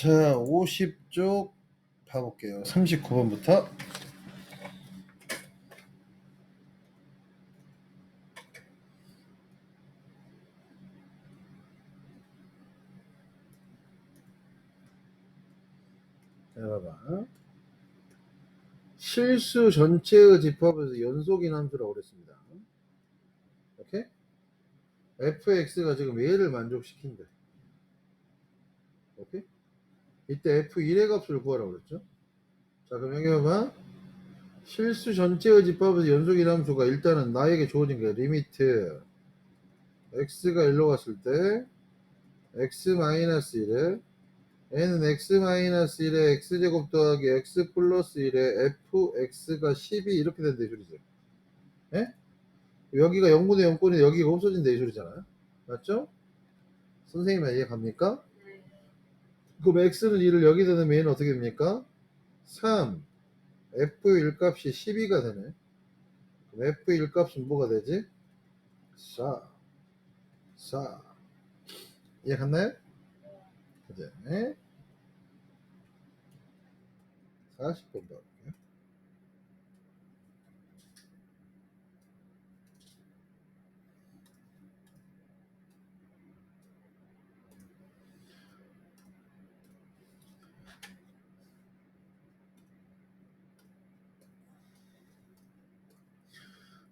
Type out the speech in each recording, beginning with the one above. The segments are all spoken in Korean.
자, 50쪽 봐볼게요. 39번부터. 자, 봐봐. 실수 전체의 집합에서 연속인 함수라고 그랬습니다. 오케이? fx가 지금 얘를 만족시킨대. 이때 f1의 값을 구하라고 그랬죠? 자, 그럼 여기 봐봐. 실수 전체의 집합에서 연속인 함수가 일단은 나에게 주어진 게 리미트 x가 1로 갔을 때 x-1에 n은 x-1에 x제곱 더하기 x 플러스 1에 fx가 12 이렇게 된다 이 소리죠. 예? 여기가 0분의 0분인데 여기가 없어진다 이 소리잖아요. 맞죠? 선생님 이해 갑니까? 그럼 x는 2를 여기다 넣으면 얘는 어떻게 됩니까? 3 f1 값이 12가 되네. 그럼 f1 값은 뭐가 되지? 4 4 이해 갔나요? 이제 40번 봐볼게요.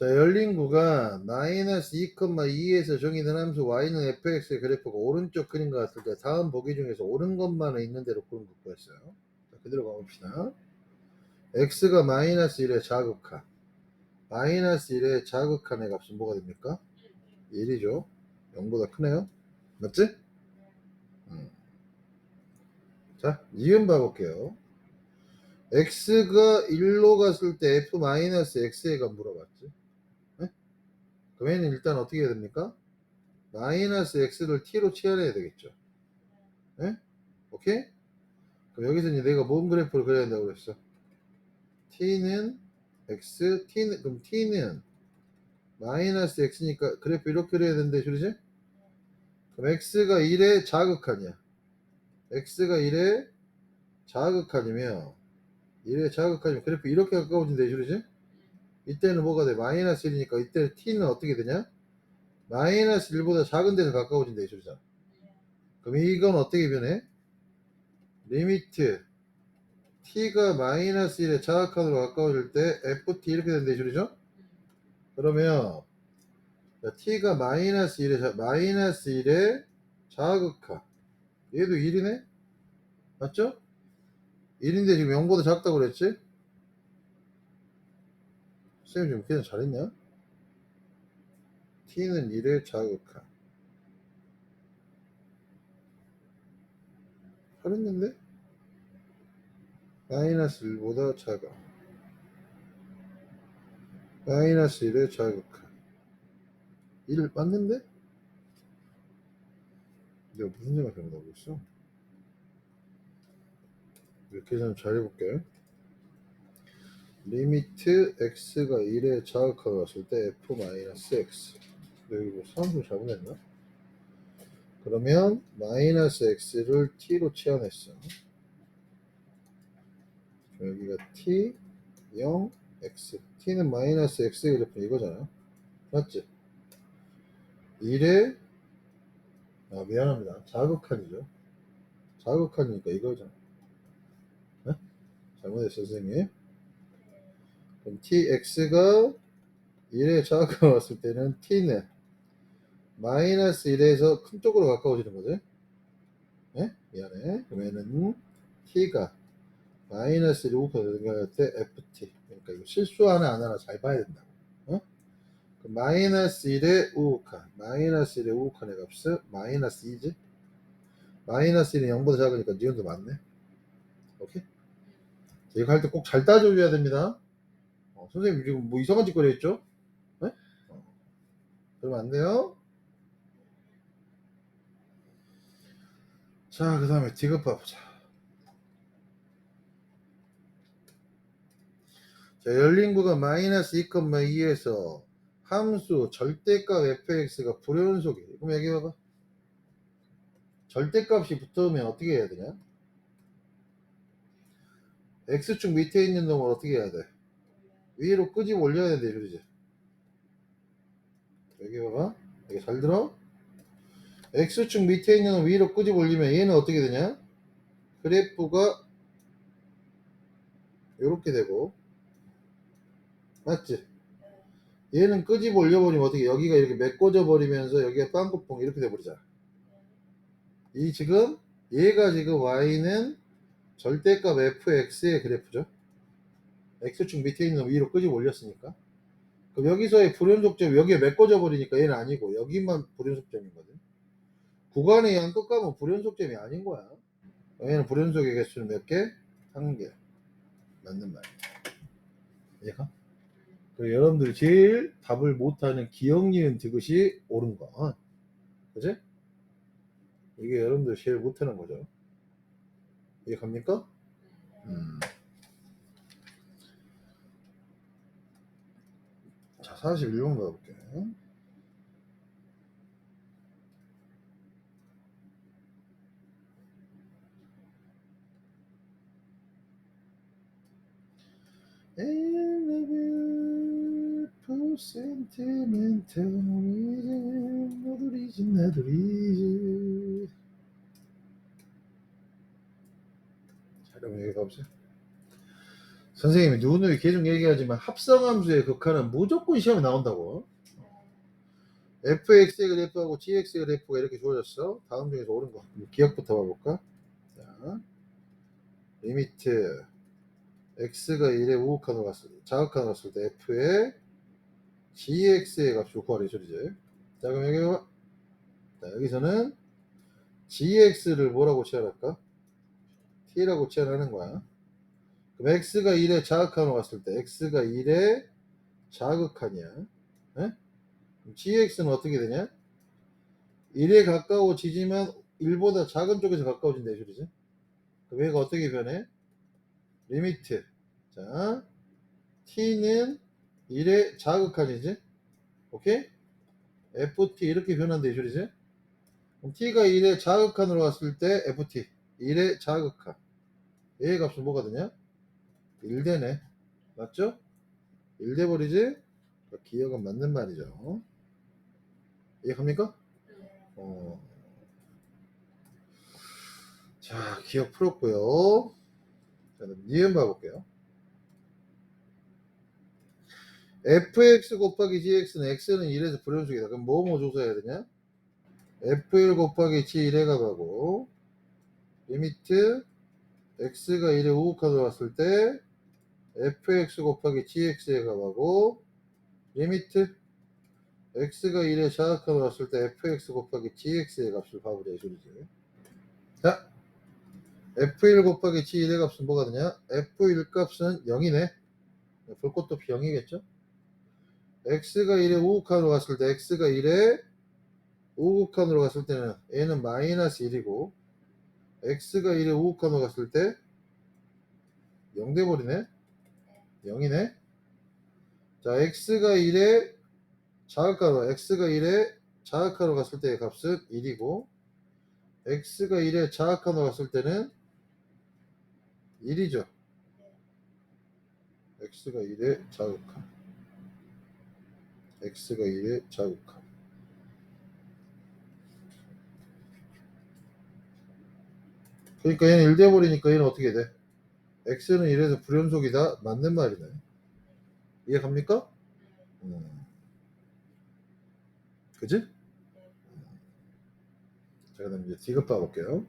자, 열린 구간 마이너스 2,2에서 정의된 함수 y는 fx의 그래프가 오른쪽 그림 같을 때 다음 보기 중에서 옳은 것만은 있는 대로 그런 거 구했어요. 자, 그대로 가봅시다. x가 마이너스 1의 자극한 마이너스 1의 자극한의 값은 뭐가 됩니까? 1이죠. 0보다 크네요. 맞지? 음. 자, 이음 봐볼게요. x가 1로 갔을 때 f 마이너스 x의 값 물어봤지. 얘는 일단 어떻게 해야 됩니까? 마이너스 x를 t로 치환해야 되겠죠. 예? 오케이? 그럼 여기서 이제 내가 뭔 그래프를 그려야 된다고 그랬어? t는 x, t는, 그럼 t는 마이너스 x니까 그래프 이렇게 그려야 된대, 소리지? 그럼 x가 1의 자극하냐? x가 1의 자극하냐며 1의 자극하냐면 그래프 이렇게 가까워진대, 소리지? 이때는 뭐가 돼? 마이너스 1이니까 이때 t는 어떻게 되냐? 마이너스 1보다 작은 데서 가까워진다 이 소리잖아. 그럼 이건 어떻게 변해? 리미트 t가 마이너스 1에 자극한으로 가까워질 때 ft 이렇게 된다 이 소리죠? 그러면 자, t가 마이너스 1에 자, 마이너스 1에 자극하 얘도 1이네? 맞죠? 1인데 지금 0보다 작다고 그랬지? 쌤 지금 잘했냐? t는 1의 자극한 잘했는데? 마이너스 1보다 작아 마이너스 1의 자극한 1 맞는데? 내가 무슨 생각을 하고 있어? 이렇게 좀 잘해볼게 리미트 x가 1에 자극하고 갔을 때 f 마이너스 x. 여기 뭐 사람들 잘못했나? 그러면 마이너스 x를 t로 치환했어. 여기가 t 0 x. T는 마이너스 x의 그래프 이거잖아. 맞지? 1에 아 미안합니다. 자극한이죠. 자극한이니까 이거잖아. 네? 잘못했어 선생님 그럼 tx가 1에 자극을 왔을 때는 t는 마이너스 1에서 큰 쪽으로 가까워지는 거지. 예? 미안해. 그러면은 t가 마이너스 1이 되는 때 ft. 그러니까 이거 실수 하나 안 하나 잘 봐야 된다고. 어? 그 마이너스 1의 우우카. 마이너스 1의 우우카의 값은 마이너스 2지. 마이너스 1이 0보다 작으니까 니은도 맞네. 오케이? 이거 할 때 꼭 잘 따져줘야 됩니다. 어, 선생님 지금 뭐 이상한 짓거리 했죠? 네? 어. 그러면 안 돼요. 자, 그 다음에 디귿 봐보자. 자, 열린 구간 마이너스 2,2에서 함수 절대값 fx가 불연속이에요. 그럼 여기 봐봐. 절대값이 붙으면 어떻게 해야 되냐? x축 밑에 있는 놈을 어떻게 해야 돼? 위로 끄집어 올려야 돼, 그러지? 여기 봐봐. 여기 잘 들어? x축 밑에 있는 놈 위로 끄집어 올리면 얘는 어떻게 되냐? 그래프가 이렇게 되고 맞지? 얘는 끄집어 올려버리면 어떻게 여기가 이렇게 메꿔져 버리면서 여기가 빵꾸뽕 이렇게 돼버리잖아. 이 지금 얘가 지금 y는 절대값 fx의 그래프죠. X축 밑에 있는 놈 위로 끄집어 올렸으니까. 그럼 여기서의 불연속점 여기에 메꿔져 버리니까 얘는 아니고 여기만 불연속점이거든. 구간의 양 끝가면 불연속점이 아닌 거야. 얘는 불연속의 개수는 몇 개? 한 개. 맞는 말이야. 이해가? 그리고 여러분들이 제일 답을 못하는 기억, 니은, 디귿이 옳은 거. 그지? 이게 여러분들 제일 못하는 거죠. 이해갑니까? 음. 41번 가볼게요. 엘레베이터 센티멘탈 리즘 나들이지 나들이지 자 그럼 여기 가보세요 선생님이 누누이 계속 얘기하지만 합성함수의 극한은 무조건 시험에 나온다고 fx의 그래프하고 gx의 그래프가 이렇게 주어졌어 다음 중에서 옳은 거 기억부터 봐볼까 자 리미트 x가 1에 우극한으로 갔을 자극한으로 갔을 때 f의 gx의 값을 구하래 소리지. 자 그럼 여기 봐. 자, 여기서는 gx를 뭐라고 취할할까? t라고 취할하는 거야. 그럼 x가 1에 자극한으로 갔을 때 x가 1에 자극한이야. 에? 그럼 gx는 어떻게 되냐? 1에 가까워지지만 1보다 작은 쪽에서 가까워진다 이 소리지. 그럼 얘가 어떻게 변해? 리미트. 자, t는 1의 자극한이지. 오케이? ft 이렇게 변한다 이 소리지. 그럼 t가 1의 자극한으로 갔을 때 ft 1의 자극한. 얘의 값은 뭐가 되냐? 1되네. 맞죠? 1돼 버리지? 기억은 맞는 말이죠. 이해갑니까? 어. 자, 기억 풀었고요. 자, 니은 봐볼게요. fx 곱하기 gx는 x는 1에서 불연속이다. 그럼 뭐뭐 조사해야 되냐? f1 곱하기 g1의 값하고 리미트 x가 1에 우극한으로 왔을 때 fx 곱하기 gx의 값하고 리미트 x가 1에 자극한으로 왔을 때 fx 곱하기 gx의 값을 봐보자 이 소리지. 자, f1 곱하기 g1의 값은 뭐가 되냐? f1 값은 0이네. 볼 것도 0이겠죠? x가 1에 우극한으로 갔을 때 x가 1에 우극한으로 갔을 때는 얘는 마이너스 1이고 x가 1에 우극한으로 갔을 때 0 돼버리네 0이네 자 x가 1에 자극한으로 x가 1에 자극한으로 갔을 때의 값은 1이고 x가 1에 자극한으로 갔을 때는 1이죠 x가 1에 자극한 x가 1에 자극함. 그러니까 얘는 1 돼 버리니까 얘는 어떻게 돼? X는 1에서 불연속이다. 맞는 말이네. 이해 갑니까? 음. 그지? 음. 자, 그 다음 이제 디귿 봐볼게요.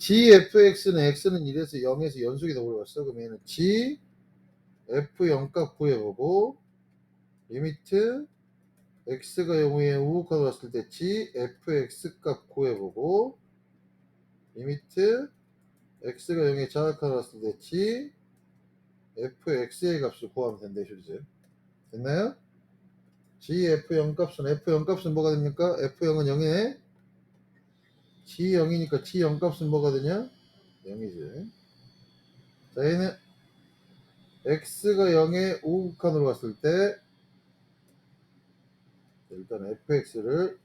gfx는 x는 1에서 0에서 연속이 더 올라왔어. 그럼 얘는 g f0 값 구해보고 리미트 x가 0에 우극하고 왔을 때 g fx 값 구해보고 리미트 x가 0에 자극하고 왔을 때 g fx의 값을 구하면 이 소리죠. 됐나요? g f0 값은 f0 값은 뭐가 됩니까? f0은 0에 G0이니까 G0 값은 뭐가 되냐? 0이지. 자, 얘는 X가 0에 우극한으로 갔을 때 일단 fx를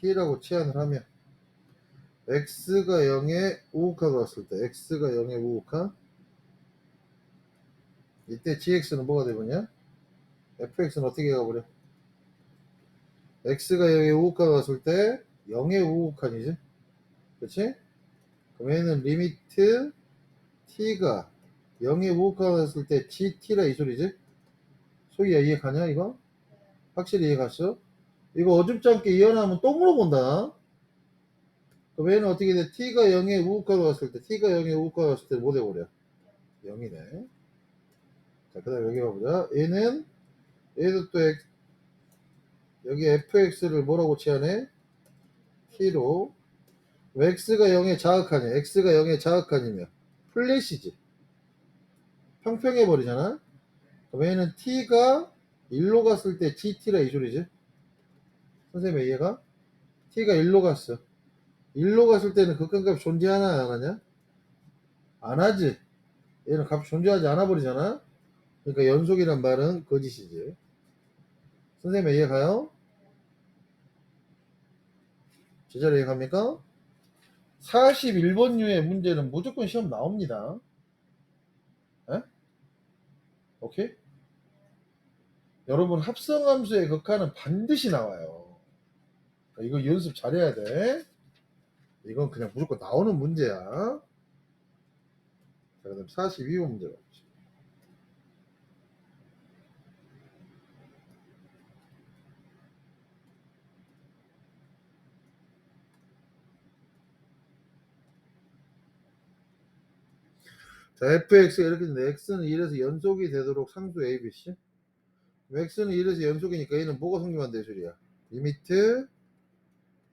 t라고 치환을 하면 x가 0에 우극화가 왔을 때 x가 0에 우극화 이때 gx는 뭐가 되버냐? fx는 어떻게 가버려? x가 0에 우극화가 왔을 때 0에 우극한이지. 그치? 그럼 얘는 리미트 t가 0에 우극화가 왔을 때 gt라 이 소리지. 소희야 이해 가냐 이거? 확실히 이해 갔어? 이거 어줍지 않게 이해하면 또 물어본다 그럼 얘는 어떻게 돼? t가 0에 우극화가 왔을 때 t가 0에 우극화가 왔을 때뭐 돼버려? 0이네 자, 그 다음에 여기 봐보자. 얘는, 얘도 또, X, 여기 fx를 뭐라고 치하네? t로. x가 0에 자극하냐? x가 0에 자극하냐면, 플래시지. 평평해버리잖아? 그럼 얘는 t가 1로 갔을 때 gt라 이 소리지? 선생님 이해가? t가 1로 갔어. 1로 갔을 때는 극한값 존재하나, 안 하냐? 안 하지. 얘는 값 존재하지 않아 버리잖아? 그러니까 연속이란 말은 거짓이지. 선생님 이해 가요? 제자로 이해 갑니까? 41번류의 문제는 무조건 시험 나옵니다. 에? 오케이? 여러분 합성함수의 극한은 반드시 나와요. 그러니까 이거 연습 잘해야 돼. 이건 그냥 무조건 나오는 문제야. 자, 그 다음 42번 문제 봅시다. 자, fx가 이렇게 되는데 x는 1에서 연속이 되도록 상수 a, b, c. x는 1에서 연속이니까 얘는 뭐가 성립한다 이 소리야. 리미트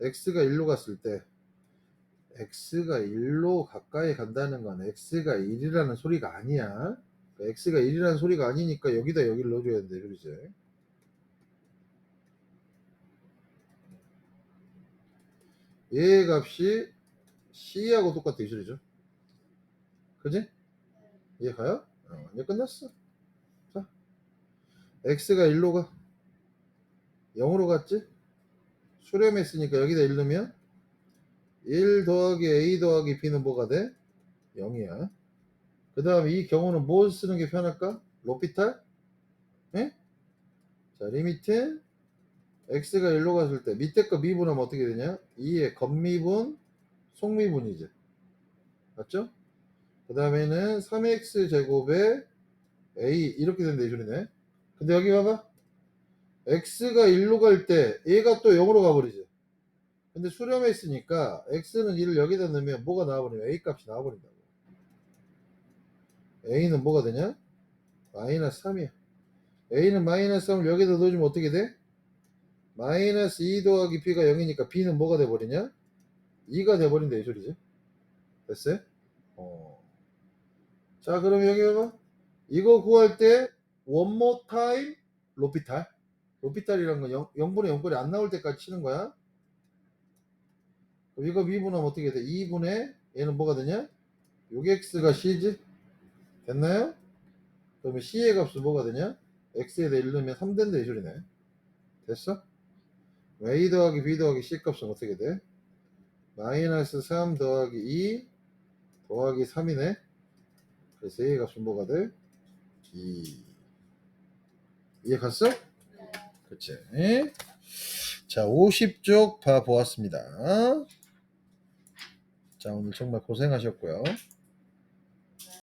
x가 1로 갔을 때 x가 1로 가까이 간다는 건 x가 1이라는 소리가 아니야. 그러니까 x가 1이라는 소리가 아니니까 여기다 여기를 넣어줘야 이 소리지. 얘의 값이 c하고 똑같다 이 소리죠. 그지? 이해 가요? 어, 이제 끝났어. 자, x가 1로 가. 0으로 갔지? 수렴했으니까 여기다 1 넣으면 1 더하기 a 더하기 b는 뭐가 돼? 0이야. 그 다음에 이 경우는 뭐 쓰는 게 편할까? 로피탈? 예? 자, 리미트 x가 1로 갔을 때 밑에 거 미분하면 어떻게 되냐? 2의 겉미분, 속미분이지. 맞죠? 그 다음에는 3x 제곱에 a 이렇게 된다 이 소리네 근데 여기 봐봐. X가 1로 갈 때 얘가 또 0으로 가버리지. 근데 수렴했으니까 x는 1을 여기다 넣으면 뭐가 나와버리면 a 값이 나와버린다고. A는 뭐가 되냐? 마이너스 3이야. A는 마이너스 3을 여기다 넣어주면 어떻게 돼? 마이너스 2 더하기 b가 0이니까 b는 뭐가 돼버리냐? 2가 돼버린다 이 소리지. 됐어요? 어. 자, 그럼 여기 봐봐. 이거 구할 때 more time 로피탈. 로피탈이란 건 0, 0분의 0분이 안 나올 때까지 치는 거야. 이거 미분하면 어떻게 돼? 2분의 얘는 뭐가 되냐? 6x가 c지? 됐나요? 그러면 c의 값은 뭐가 되냐? x에다 1 넣으면 3 된다 이 소리네. 됐어? a 더하기 b 더하기 c 값은 어떻게 돼? 마이너스 3 더하기 2 더하기 3이네. 그래서 A 값은 뭐가 돼? 2. 이해 갔어? 그치. 자, 50쪽 봐 보았습니다. 자, 오늘 정말 고생하셨고요.